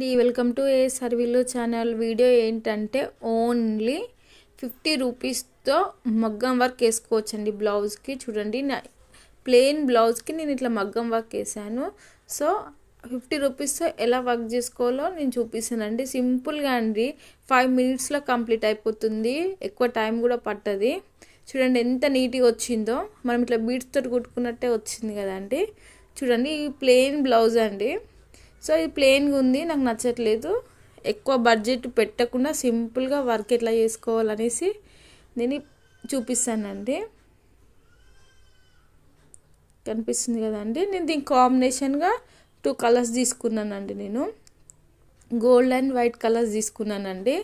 అండి. Welcome to ఏ సర్వీలో ఛానల్. వీడియో ఏంటంటే ఓన్లీ ఫిఫ్టీ రూపీస్తో మగ్గం వర్క్ వేసుకోవచ్చండి బ్లౌజ్కి. చూడండి నా ప్లెయిన్ బ్లౌజ్కి నేను ఇట్లా మగ్గం వర్క్ వేసాను. సో ఫిఫ్టీ రూపీస్తో ఎలా వర్క్ చేసుకోవాలో నేను చూపిస్తానండి. సింపుల్గా అండి. ఫైవ్ మినిట్స్లో కంప్లీట్ అయిపోతుంది. ఎక్కువ టైం కూడా పట్టది. చూడండి ఎంత నీట్గా వచ్చిందో. మనం ఇట్లా బీట్స్తో కుట్టుకున్నట్టే వచ్చింది కదండి. చూడండి ఈ ప్లెయిన్ బ్లౌజ్ అండి. సో ఇది ప్లెయిన్గా ఉంది నాకు నచ్చట్లేదు. ఎక్కువ బడ్జెట్ పెట్టకుండా సింపుల్గా వర్క్ ఎట్లా చేసుకోవాలనేసి నేను చూపిస్తానండి. కనిపిస్తుంది కదండి. నేను దీని కాంబినేషన్గా టూ కలర్స్ తీసుకున్నానండి నేను. గోల్డ్ అండ్ వైట్ కలర్స్ తీసుకున్నానండి.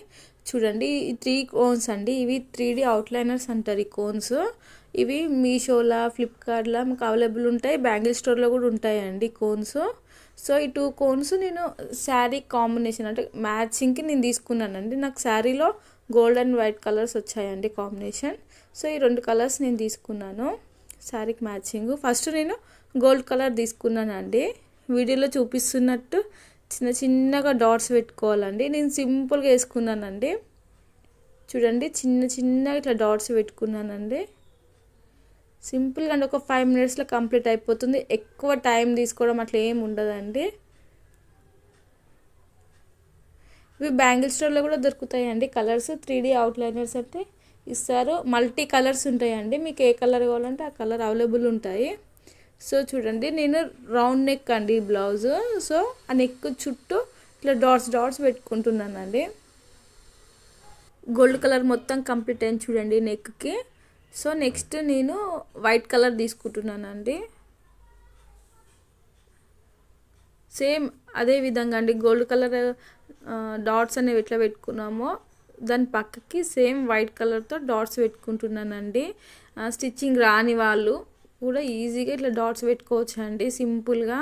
చూడండి ఈ త్రీ కోన్స్ అండి. ఇవి త్రీ డి అవుట్లైనర్స్ అంటారు ఈ కోన్స్ ఇవి మీషోలా ఫ్లిప్కార్ట్లో మీకు అవైలబుల్ ఉంటాయి. బ్యాంగిల్ స్టోర్లో కూడా ఉంటాయండి కోన్స్. సో ఈ టూ కోన్స్ నేను శారీ కాంబినేషన్ అంటే మ్యాచింగ్కి నేను తీసుకున్నానండి. నాకు శారీలో గోల్డ్ అండ్ వైట్ కలర్స్ వచ్చాయండి కాంబినేషన్. సో ఈ రెండు కలర్స్ నేను తీసుకున్నాను. శారీకి మ్యాచింగ్. ఫస్ట్ నేను గోల్డ్ కలర్ తీసుకున్నానండి. వీడియోలో చూపిస్తున్నట్టు చిన్న చిన్నగా డాట్స్ పెట్టుకోవాలండి. నేను సింపుల్గా వేసుకున్నానండి. చూడండి చిన్న చిన్నగా ఇట్లా డాట్స్ పెట్టుకున్నానండి. సింపుల్గా అంటే ఒక ఫైవ్ మినిట్స్లో కంప్లీట్ అయిపోతుంది. ఎక్కువ టైం తీసుకోవడం అట్లా ఏం ఉండదండి. ఇవి బ్యాంగిల్ స్టోర్లో కూడా దొరుకుతాయండి. కలర్స్ త్రీ డీ అవుట్లైనర్స్ అంటే ఇస్తారు. మల్టీ కలర్స్ ఉంటాయండి. మీకు ఏ కలర్ కావాలంటే ఆ కలర్ అవైలబుల్ ఉంటాయి. సో చూడండి నేను రౌండ్ నెక్ అండి బ్లౌజ్. సో ఆ నెక్ చుట్టూ ఇట్లా డాట్స్ డాట్స్ పెట్టుకుంటున్నానండి. గోల్డ్ కలర్ మొత్తం కంప్లీట్ అయింది చూడండి నెక్కి. సో నెక్స్ట్ నేను వైట్ కలర్ తీసుకుంటున్నానండి. సేమ్ అదే విధంగా అండి గోల్డ్ కలర్ డాట్స్ అనేవి ఎట్లా పెట్టుకున్నామో దాని పక్కకి సేమ్ వైట్ కలర్తో డాట్స్ పెట్టుకుంటున్నానండి. స్టిచ్చింగ్ రాని వాళ్ళు కూడా ఈజీగా ఇట్లా డాట్స్ పెట్టుకోవచ్చు అండి సింపుల్గా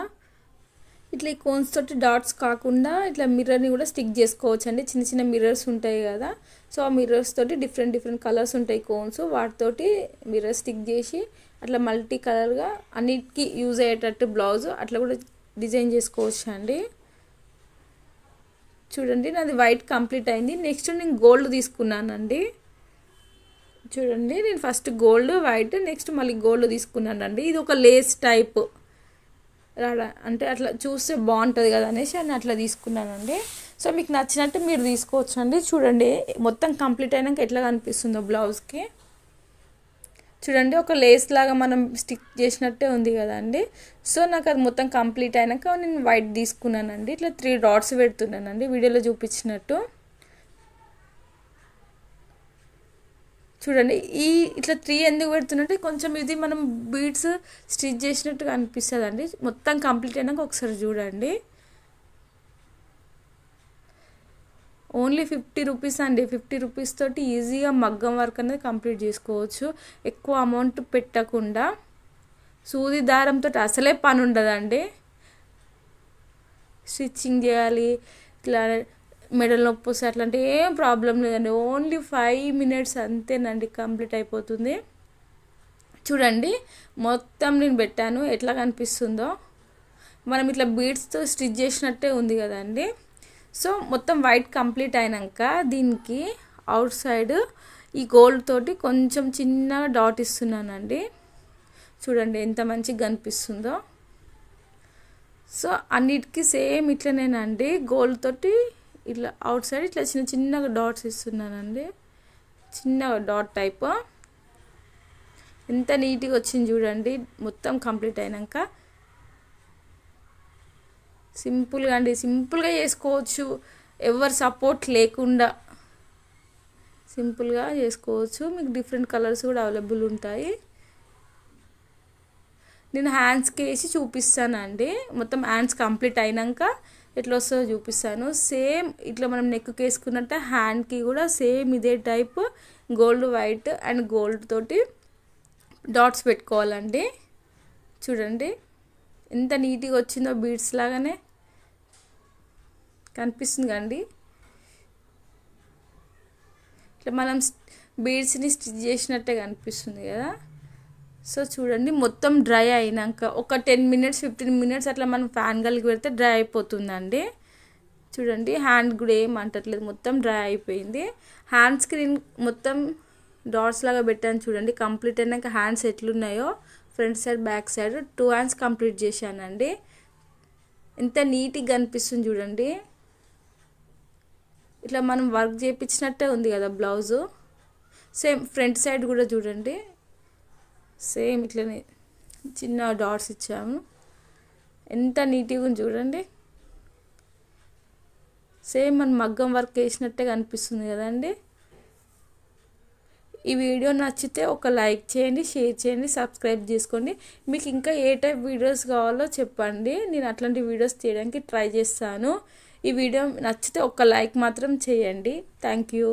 ఇట్లా ఈ కోన్స్ తోటి డాట్స్ కాకుండా ఇట్లా మిర్రర్ని కూడా స్టిక్ చేసుకోవచ్చు అండి చిన్న చిన్న మిర్రర్స్ ఉంటాయి కదా. సో ఆ మిర్రర్స్ తోటి డిఫరెంట్ డిఫరెంట్ కలర్స్ ఉంటాయి కోన్స్ వాటితోటి మిర్రర్ స్టిక్ చేసి అట్లా మల్టీ కలర్గా అన్నిటికీ యూజ్ అయ్యేటట్టు బ్లౌజ్ అట్లా కూడా డిజైన్ చేసుకోవచ్చు అండి చూడండి నాది వైట్ కంప్లీట్ అయింది. నెక్స్ట్ నేను గోల్డ్ తీసుకున్నానండి. చూడండి నేను ఫస్ట్ గోల్డ్ వైట్ నెక్స్ట్ మళ్ళీ గోల్డ్ తీసుకున్నానండి. ఇది ఒక లేస్ టైప్ అంటే అట్లా చూస్తే బాగుంటుంది కదా అనేసి అని అట్లా తీసుకున్నానండి. సో మీకు నచ్చినట్టు మీరు తీసుకోవచ్చు అండి చూడండి మొత్తం కంప్లీట్ అయినాక ఎట్లా కనిపిస్తుందో బ్లౌజ్కి. చూడండి ఒక లేస్ లాగా మనం స్టిక్ చేసినట్టే ఉంది కదండి సో నాకు అది మొత్తం కంప్లీట్ అయినాక నేను వైట్ తీసుకున్నానండి. ఇట్లా త్రీ డాట్స్ పెడుతున్నానండి వీడియోలో చూపించినట్టు. చూడండి ఈ ఇట్లా త్రీ ఎందుకు పెడుతున్నట్టే కొంచెం ఇది మనం బీడ్స్ స్టిచ్ చేసినట్టుగా అనిపిస్తుంది అండి మొత్తం కంప్లీట్ అయినాక ఒకసారి చూడండి. ఓన్లీ ఫిఫ్టీ రూపీస్ అండి. ఫిఫ్టీ రూపీస్ తోటి ఈజీగా మగ్గం వర్క్ అనేది కంప్లీట్ చేసుకోవచ్చు. ఎక్కువ అమౌంట్ పెట్టకుండా సూది దారంతో అసలే పని ఉండదండి. స్టిచ్చింగ్ చేయాలి ఇట్లా మెడల్ నొప్పి వస్తే అట్లాంటి ఏం ప్రాబ్లం లేదండి. ఓన్లీ ఫైవ్ మినిట్స్ అంతేనండి కంప్లీట్ అయిపోతుంది. చూడండి మొత్తం నేను పెట్టాను. ఎట్లా కనిపిస్తుందో. మనం ఇట్లా బీడ్స్తో స్టిచ్ చేసినట్టే ఉంది కదండి. సో మొత్తం వైట్ కంప్లీట్ అయినాక దీనికి అవుట్ సైడ్ ఈ గోల్డ్ తోటి కొంచెం చిన్న డాట్ ఇస్తున్నానండి. చూడండి ఎంత మంచిగా కనిపిస్తుందో. సో అన్నిటికీ సేమ్ ఇట్లనేనండి. గోల్డ్ తోటి ఇట్లా అవుట్ సైడ్ ఇట్లా చిన్న చిన్నగా డాట్స్ ఇస్తున్నానండి. చిన్న డాట్ టైప్. ఎంత నీట్గా వచ్చింది చూడండి. మొత్తం కంప్లీట్ అయినాక సింపుల్గా అండి. సింపుల్గా చేసుకోవచ్చు. ఎవరు సపోర్ట్ లేకుండా సింపుల్గా చేసుకోవచ్చు. మీకు డిఫరెంట్ కలర్స్ కూడా అవైలబుల్ ఉంటాయి. నేను హ్యాండ్స్కి వేసి చూపిస్తానండి. మొత్తం హ్యాండ్స్ కంప్లీట్ అయినాక ఎట్లా వస్తుందో చూపిస్తాను. సేమ్ ఇట్లా మనం నెక్కి వేసుకున్నట్టు హ్యాండ్కి కూడా సేమ్ ఇదే type gold white and gold తోటి డాట్స్ పెట్టుకోవాలండి. చూడండి ఎంత నీట్గా వచ్చిందో బీడ్స్ లాగానే కనిపిస్తుంది కండి ఇట్లా మనం బీడ్స్ని స్టిచ్ చేసినట్టే కనిపిస్తుంది కదా. సో చూడండి మొత్తం డ్రై అయినాక ఒక టెన్ మినిట్స్ ఫిఫ్టీన్ మినిట్స్ అట్లా మనం ఫ్యాన్ గాలికి పెడితే డ్రై అయిపోతుందండి. చూడండి హ్యాండ్ కూడా ఏం అంటట్లేదు మొత్తం డ్రై అయిపోయింది. హ్యాండ్ స్క్రీన్ మొత్తం డాట్స్ లాగా పెట్టాను చూడండి కంప్లీట్ అయినాక hands ఎట్లున్నాయో front side back side two hands complete చేశానండి. ఎంత నీట్గా కనిపిస్తుంది చూడండి. ఇట్లా మనం వర్క్ చేయించినట్టే ఉంది కదా బ్లౌజు. సేమ్ ఫ్రంట్ సైడ్ కూడా చూడండి. సేమ్ ఇట్లనే చిన్న డాట్స్ ఇచ్చాము. ఎంత నీట్గా ఉంది చూడండి. సేమ్ మన మగ్గం వర్క్ వేసినట్టే కనిపిస్తుంది కదండి. ఈ వీడియో నచ్చితే ఒక లైక్ చేయండి షేర్ చేయండి సబ్స్క్రైబ్ చేసుకోండి. మీకు ఇంకా ఏ టైప్ వీడియోస్ కావాలో చెప్పండి. నేను అట్లాంటి వీడియోస్ తీయడానికి ట్రై చేస్తాను. ఈ వీడియో నచ్చితే ఒక లైక్ మాత్రం చేయండి. Thank you.